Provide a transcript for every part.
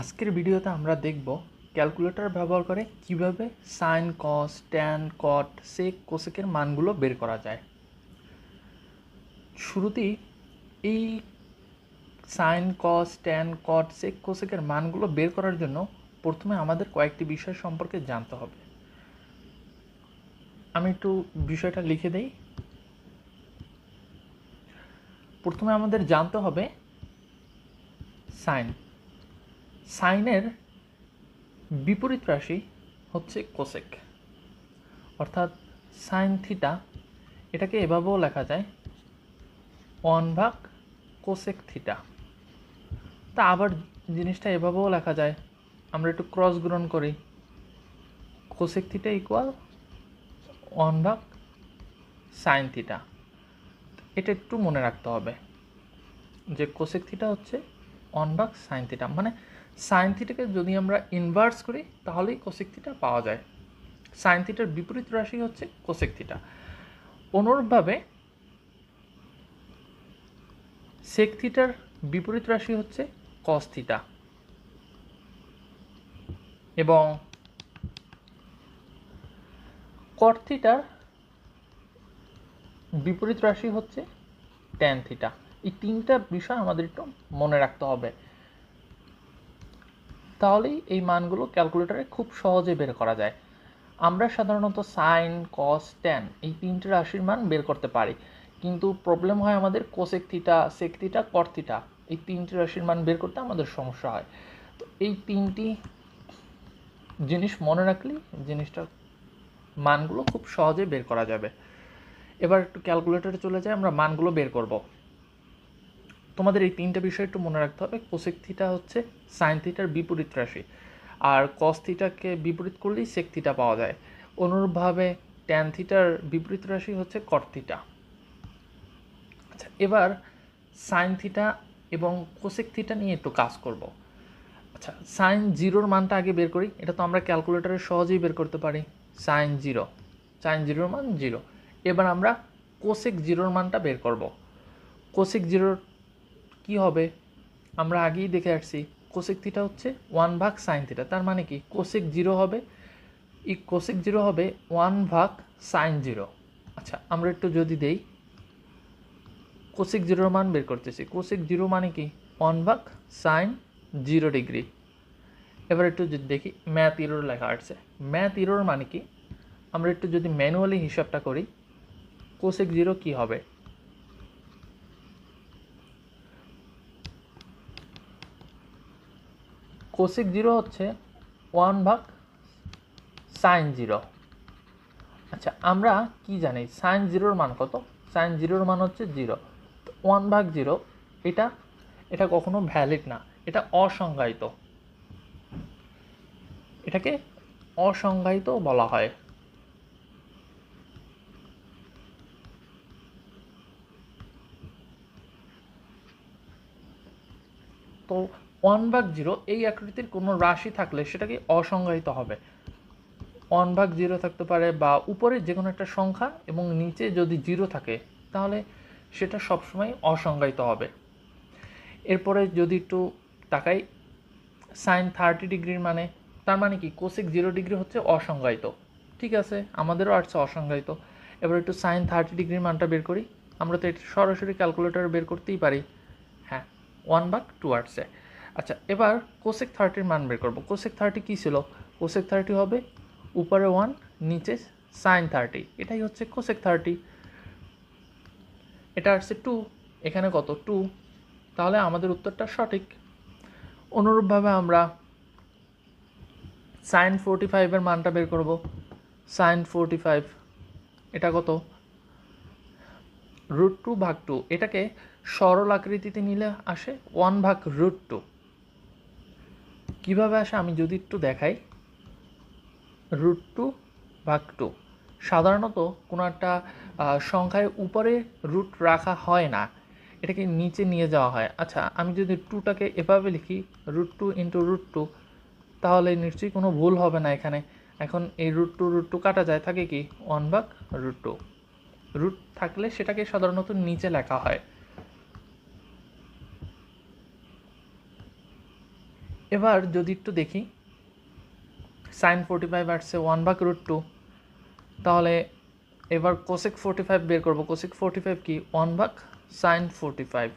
আজকের ভিডিওতে আমরা দেখব ক্যালকুলেটর ব্যবহার করে কীভাবে সাইন, কস, ট্যান, কট, সেক, কোসেকের মানগুলো বের করা যায়। শুরুতেই এই সাইন, কস, ট্যান, কট, সেক, কোসেকের মানগুলো বের করার জন্য প্রথমে আমাদের কয়েকটি বিষয় সম্পর্কে জানতে হবে। আমি একটু বিষয়টা লিখে দেই। প্রথমে আমাদের জানতে হবে সাইন। সাইনের বিপরীত রাশি হচ্ছে কোসেক। অর্থাৎ সাইন থিটা, এটাকে এভাবেও লেখা যায়, ওয়ান ভাগ কোসেক থিটা। তা আবার জিনিসটা এভাবেও লেখা যায়, আমরা একটু ক্রস গ্রহণ করি। কোসেক থিটা ইকুয়াল ওয়ান ভাগ সাইন থিটা। এটা একটু মনে রাখতে হবে যে কোসেক থিটা হচ্ছে ওয়ান ভাগ সাইন থিটা। মানে সাইন থিটাকে যদি আমরা ইনভার্স করি, তাহলেই কোসেক থিটা পাওয়া যায়। সাইন থিটার বিপরীত রাশি হচ্ছে কোসেক থিটা অনুরূপভাবে সেক থিটার বিপরীত রাশি হচ্ছে কস থিটা এবং কট থিটার বিপরীত রাশি হচ্ছে ট্যান থিটা এই তিনটা বিষয় আমাদের একটু মনে রাখতে হবে। তাহলেই এই মানগুলো ক্যালকুলেটরে খুব সহজে বের করা যায়। আমরা সাধারণত সাইন কস ট্যান এই তিনটে রাশির মান বের করতে পারি। কিন্তু প্রবলেম হয় আমাদের cosec theta sec theta cot theta এই তিনটি রাশির মান বের করতে আমাদের সমস্যা হয়। তো এই তিনটি জিনিস মনে রাখলেই জিনিসটা মানগুলো খুব সহজে বের করা যাবে। এবার একটু ক্যালকুলেটরে চলে যাই, আমরা মানগুলো বের করব। তোমাদের এই তিনটা বিষয় একটু মনে রাখতে হবে। কোসেক থিটা হচ্ছে সাইন থিটার বিপরীত রাশি। আর কস থিটাকে বিপরীত করলেই সেক থিটা পাওয়া যায়। অনুরূপভাবে ট্যান থিটার বিপরীত রাশি হচ্ছে কট থিটা আচ্ছা এবার সাইন থিটা এবং কোসেক থিটা নিয়ে একটু কাজ করব। আচ্ছা সাইন জিরোর মানটা আগে বের করি। এটা তো আমরা ক্যালকুলেটরে সহজেই বের করতে পারি। সাইন জিরো সাইন জিরোর মান জিরো এবার আমরা কোসেক জিরোর মানটা বের করব। কোসেক জিরোর কি হবে? আমরা আগেই দেখে আসছি। কোসেক থিটা হচ্ছে ওয়ান ভাগ সাইন থিটা তার মানে কি? কোসেক জিরো হবে। এই কোসেক জিরো হবে ওয়ান ভাগ সাইন জিরো আচ্ছা আমরা একটু যদি দেই। কোসেক জিরোর মান বের করতেছি। কোসেক জিরো মানে কি? ওয়ান ভাগ সাইন জিরো ডিগ্রি এবার একটু যদি দেখি ম্যাথ ইরোর লেখা আসছে। ম্যাথ ইরোর মানে কি? আমরা একটু যদি ম্যানুয়ালি হিসাবটা করি কোসেক জিরো কি হবে? কোসেক জিরো হচ্ছে ওয়ান ভাগ সাইন জিরো আচ্ছা আমরা কি জানি? সাইন জিরোর মান কত? সাইন জিরোর মান হচ্ছে জিরো ওয়ান ভাগ জিরো এটা এটা কখনো ভ্যালিড না। এটা অসংজ্ঞায়িত। এটাকে অসংজ্ঞায়িত বলা হয়। তো ওয়ান ভাগ জিরো এই আকৃতির কোনো রাশি থাকলে সেটাকে অসংজ্ঞায়িত হবে। ওয়ান ভাগ জিরো থাকতে পারে বা উপরে যে কোনো একটা সংখ্যা এবং নিচে যদি জিরো থাকে, তাহলে সেটা সবসময় অসংজ্ঞায়িত হবে। এরপরে যদি একটু তাকাই, সাইন থার্টি ডিগ্রির মানে তার মানে কি? কোসিক জিরো ডিগ্রি হচ্ছে অসংজ্ঞায়িত। ঠিক আছে, আমাদেরও আসছে অসংজ্ঞায়িত। এবার একটু সাইন থার্টি ডিগ্রির মানটা বের করি। আমরা তো এটা সরাসরি ক্যালকুলেটর বের করতেই পারি। হ্যাঁ ওয়ান ভাগ টু আসছে আচ্ছা এবার কোসেক থার্টির মান বের করব। কোসেক থার্টি কী ছিল? কোসেক থার্টি হবে উপরে ওয়ান নিচে সাইন থার্টি এটাই হচ্ছে কোসেক থার্টি এটা আসছে টু এখানে কত? টু তাহলে আমাদের উত্তরটা সঠিক। অনুরূপভাবে আমরা সাইন ফোরটি ফাইভের মানটা বের করব। সাইন ফোরটি ফাইভ এটা কত? রুট টু ভাগ টু এটাকে সরল আকৃতিতে নিলে আসে ওয়ান ভাগ রুট টু কীভাবে আসে আমি যদি একটু দেখাই? রুট টু ভাগ টু সাধারণত কোনো একটা সংখ্যায় উপরে রুট রাখা হয় না। এটাকে নিচে নিয়ে যাওয়া হয়। আচ্ছা আমি যদি টুটাকে এভাবে লিখি root two into root two তাহলে নিশ্চয়ই কোনো ভুল হবে না এখানে। এখন এই রুট টু রুট টু কাটা যায়, থাকে কি? ওয়ান ভাগ রুট টু রুট থাকলে সেটাকে সাধারণত নিচে লেখা হয়। এবার যদি একটু দেখি সাইন ফোর্টি ফাইভ আসছে ওয়ান ভাগ রুট টু তাহলে এবার কোসেক ফোর্টি ফাইভ বের করব। কোসেক ফোর্টি ফাইভ কি? ওয়ান ভাগ সাইন ফোর্টি ফাইভ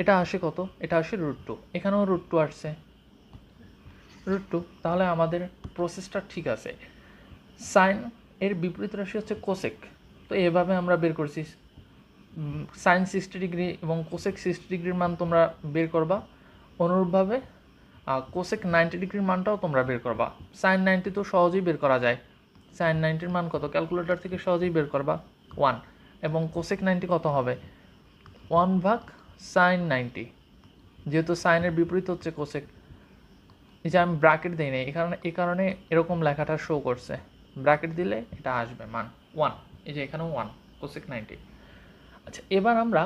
এটা আসে কত? এটা আসে রুট টু এখানেও রুট টু আসছে। রুট টু তাহলে আমাদের প্রসেসটা ঠিক আছে। সাইন এর বিপরীত রাশি হচ্ছে কোসেক তো এভাবে আমরা বের করছি। সাইন সিক্সটি ডিগ্রি এবং কোসেক সিক্সটি ডিগ্রির মান তোমরা বের করবা। অনুরূপভাবে কোসেক নাইনটি ডিগ্রির মানটাও তোমরা বের করবা। সাইন নাইনটি তো সহজেই বের করা যায়। সাইন নাইনটির মান কত? ক্যালকুলেটর থেকে সহজেই বের করবা ওয়ান এবং কোসেক নাইনটি কত হবে? ওয়ান ভাগ সাইন নাইনটি যেহেতু সাইনের বিপরীত হচ্ছে কোসেক এই যে আমি ব্র্যাকেট দিই নাই কারণে এই কারণে এরকম লেখাটা শো করছে। ব্র্যাকেট দিলে এটা আসবে মান ওয়ান এই যে এখানেও ওয়ান কোসেক নাইনটি আচ্ছা এবার আমরা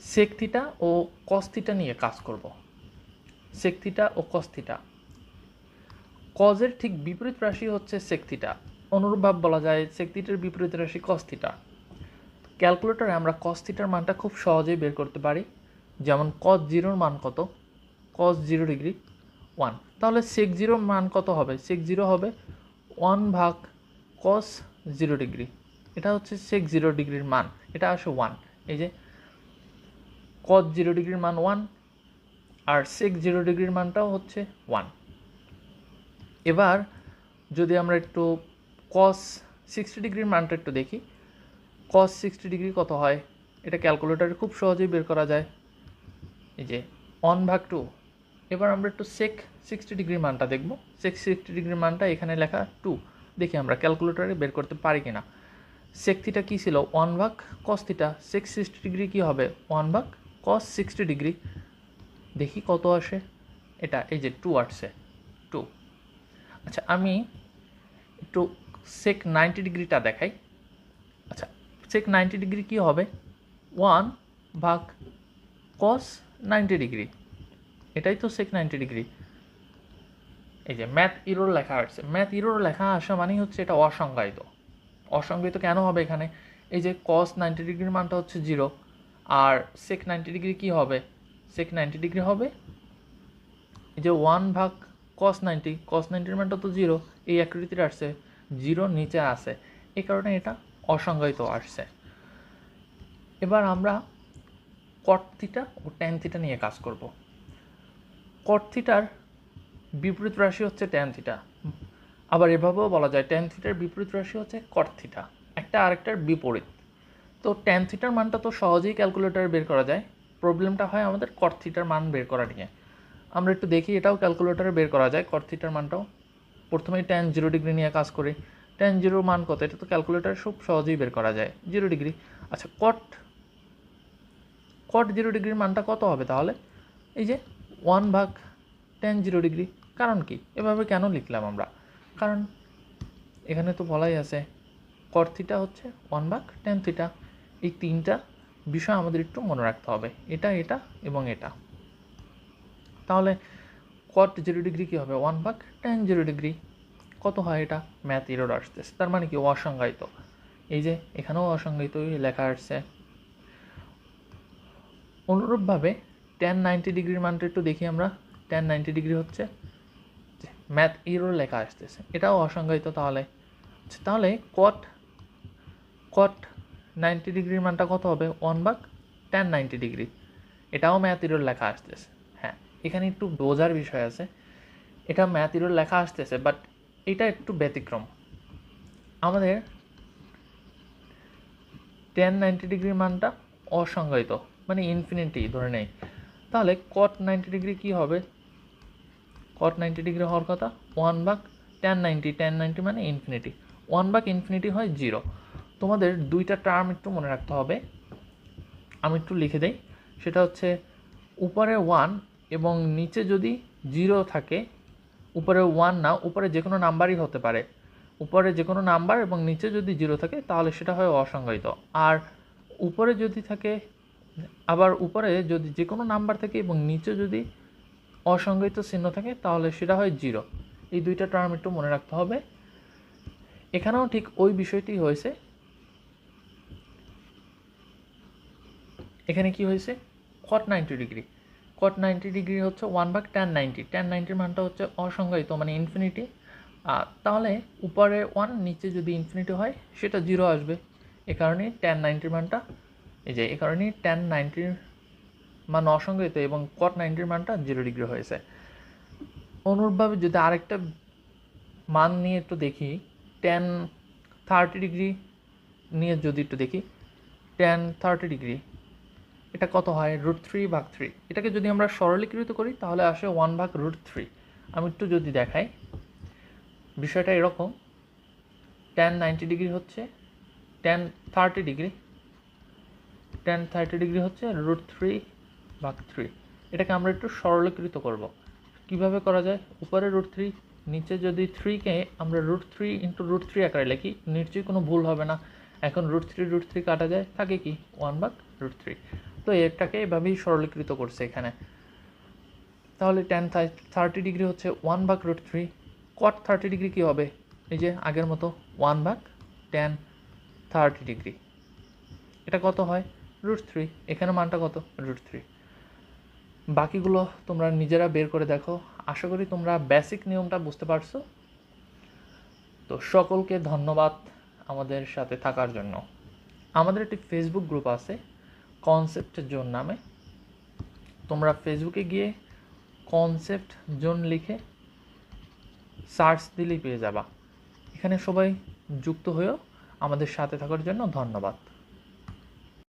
সেক থিটা ও কস থিটা নিয়ে কাজ করব। সেক থিটা ও কস থিটা কজের ঠিক বিপরীত রাশি হচ্ছে সেক থিটা অনুরূপভাবে বলা যায় সেক থিটার বিপরীত রাশি কস থিটা ক্যালকুলেটরে আমরা কস থিটার মানটা খুব সহজেই বের করতে পারি। যেমন কস জিরোর মান কত? Cos zero degree one. তাহলে সেক জিরোর মান কত হবে? সেক জিরো হবে ওয়ান ভাগ কস জিরো ডিগ্রি। এটা হচ্ছে সেক জিরো ডিগ্রির মান। এটা আসে ওয়ান। এই যে কস জিরো ডিগ্রির মান ওয়ান আর সেক জিরো ডিগ্রির মানটাও হচ্ছে ওয়ান এবার যদি আমরা একটু কস সিক্সটি ডিগ্রির মানটা একটু দেখি কস সিক্সটি ডিগ্রি কত হয়? এটা ক্যালকুলেটারে খুব সহজেই বের করা যায়। এই যে ওয়ান ভাগ টু এবার আমরা একটু সেক সিক্সটি ডিগ্রির মানটা দেখব। সেক সিক্সটি ডিগ্রির মানটা এখানে লেখা টু দেখি আমরা ক্যালকুলেটারে বের করতে পারি কিনা। সেক থিটা কী ছিল? ওয়ান ভাগ cos theta sec sixty degree কী হবে? ওয়ান ভাগ কস সিক্সটি ডিগ্রি দেখি কত আসে? এটা, এই যে টু আসছে। টু আচ্ছা আমি একটু সেক নাইনটি ডিগ্রিটা দেখাই। আচ্ছা সেক নাইনটি ডিগ্রি কী হবে? ওয়ান ভাগ কস নাইনটি ডিগ্রি এটাই তো সেক নাইনটি ডিগ্রি এই যে ম্যাথ ইরোর লেখা আসছে। ম্যাথ ইরোর লেখা আসা মানেই হচ্ছে এটা অসংজ্ঞায়িত। অসংজ্ঞায়িত কেন হবে এখানে? এই যে কস নাইনটি ডিগ্রির মানটা হচ্ছে জিরো আর সেক নাইনটি ডিগ্রি কী হবে? সেক নাইনটি ডিগ্রি হবে? এই যে ওয়ান ভাগ কস নাইনটি কস নাইনটির মানটা তো জিরো এই আকৃতির আসছে জিরো নিচে আসে এই কারণে এটা অসংজ্ঞায়িত আসছে। এবার আমরা কট থিটা ও ট্যান থিটা নিয়ে কাজ করব। কট থিটার বিপরীত রাশি হচ্ছে ট্যান থিটা আবার এভাবেও বলা যায় ট্যান থিটার বিপরীত রাশি হচ্ছে কট থিটা একটা আরেকটার বিপরীত। তো ট্যান থিটার মানটা তো সহজেই ক্যালকুলেটারে বের করা যায়। প্রবলেমটা হয় আমাদের কট থিটার মান বের করা নিয়ে। আমরা একটু দেখি এটাও ক্যালকুলেটারে বের করা যায় কট থিটার মানটাও। প্রথমেই ট্যান জিরো ডিগ্রি নিয়ে কাজ করি। ট্যান জিরোর মান কত? এটা তো ক্যালকুলেটারে খুব সহজেই বের করা যায়। জিরো ডিগ্রি আচ্ছা কট কট জিরো ডিগ্রির মানটা কত হবে তাহলে? এই যে ওয়ান ভাগ টেন জিরো ডিগ্রি কারণ কি? এভাবে কেন লিখলাম আমরা? কারণ এখানে তো বলাই আছে কট থিটা হচ্ছে ওয়ান ভাগ টেন থিটা এই তিনটা বিষয় আমাদের একটু মনে রাখতে হবে। এটা এটা এবং এটা। তাহলে কট জিরো ডিগ্রি কী হবে? ওয়ান ভাগ টেন জিরো ডিগ্রি কত হয় এটা? ম্যাথ ইরোড আসতেছে। তার মানে কি? অসংজ্ঞায়িত। এই যে এখানেও অসংজ্ঞায়িত লেখা আসছে। অনুরূপভাবে টেন নাইনটি ডিগ্রির মানটা একটু দেখি আমরা। টেন নাইনটি ডিগ্রি হচ্ছে ম্যাথ ইরোর লেখা আসতেছে। এটাও অসংজ্ঞায়িত তাহলে। আচ্ছা, তাহলে কট কট নাইনটি ডিগ্রির মানটা কত হবে? ওয়ান ভাগ টেন নাইনটি ডিগ্রি। এটাও ম্যাথ ইরোর লেখা আসতেছে। হ্যাঁ এখানে একটু বোঝার বিষয় আছে। এটা ম্যাথ ইরোর লেখা আসতেছে বাট এটা একটু ব্যতিক্রম। আমাদের টেন নাইনটি ডিগ্রির মানটা অসংজ্ঞায়িত মানে ইনফিনিটি ধরে নেই। তাহলে কট নাইনটি ডিগ্রি কী হবে? কট নাইনটি ডিগ্রি হওয়ার কথা, ওয়ান ভাগ টেন নাইনটি টেন নাইনটি মানে ইনফিনিটি ওয়ান ভাগ ইনফিনিটি হয় জিরো। তোমাদের দুইটা টার্ম একটু মনে রাখতে হবে। আমি একটু লিখে দেই। সেটা হচ্ছে উপরে ওয়ান এবং নিচে যদি জিরো থাকে, উপরে ওয়ান না, উপরে যে কোনো নাম্বারই হতে পারে। উপরে যে কোনো নাম্বার এবং নিচে যদি জিরো থাকে, তাহলে সেটা হয় অসংজ্ঞায়িত আর উপরে যদি থাকে, আবার উপরে যদি যে কোনো নাম্বার থাকে এবং নিচে যদি অসংজ্ঞায়িত চিহ্ন থাকে, তাহলে সেটা হয় জিরো এই দুইটা টার্ম একটু মনে রাখতে হবে। এখানেও ঠিক ওই বিষয়টি হয়েছে। এখানে কি হয়েছে? Cot ninety degree cot ninety degree হচ্ছে ওয়ান ভাগ টেন নাইনটি টেন নাইনটির মানটা হচ্ছে অসংজ্ঞায়িত মানে ইনফিনিটি আর তাহলে উপরে ওয়ান নিচে যদি ইনফিনিটি হয়, সেটা জিরো আসবে। এ কারণেই টেন নাইনটির মানটা, এই যে, এ কারণেই টেন নাইনটির মান অসংজ্ঞায়িত এবং কট নাইনটির মানটা জিরো ডিগ্রি হয়েছে। অনুরূপভাবে যদি আরেকটা মান নিয়ে একটু দেখি টেন থার্টি ডিগ্রি নিয়ে যদি একটু দেখি টেন থার্টি ডিগ্রি এটা কত হয়? রুট থ্রি ভাগ থ্রি এটাকে যদি আমরা সরলীকৃত করি, তাহলে আসে ওয়ান ভাগ রুট থ্রি আমি একটু যদি দেখাই, বিষয়টা এরকম। টেন নাইনটি ডিগ্রি হচ্ছে tan thirty degree tan thirty degree হচ্ছে রুট থ্রি ভাগ থ্রি এটাকে আমরা একটু সরলীকৃত করব। কীভাবে করা যায়? উপরে রুট থ্রি নিচে যদি থ্রিকে আমরা root three into root three আকারে লিখি, নিশ্চয়ই কোনো ভুল হবে না। এখন রুট থ্রি রুট থ্রি কাটা যায়, থাকে কি? ওয়ান ভাগ রুট থ্রি তো এটাকে এভাবেই সরলীকৃত করছে এখানে। তাহলে টেন থার্টি ডিগ্রি হচ্ছে ওয়ান ভাগ root three cot thirty degree কী হবে? এই যে আগের মতো ওয়ান ভাগ টেন থার্টি ডিগ্রি এটা কত হয়? রুট থ্রি এখানে মানটা কত? রুট থ্রি বাকিগুলো তোমরা নিজেরা বের করে দেখো। আশা করি তোমরা বেসিক নিয়মটা বুঝতে পারছ। তো সকলকে ধন্যবাদ আমাদের সাথে থাকার জন্য। আমাদের একটি ফেসবুক গ্রুপ আছে। কনসেপ্ট জোন নামে। তোমরা ফেসবুকে গিয়ে কনসেপ্ট জোন লিখে সার্চ দিলেই পেয়ে যাবা। এখানে সবাই যুক্ত হয়েও আমাদের সাথে থাকার জন্য ধন্যবাদ।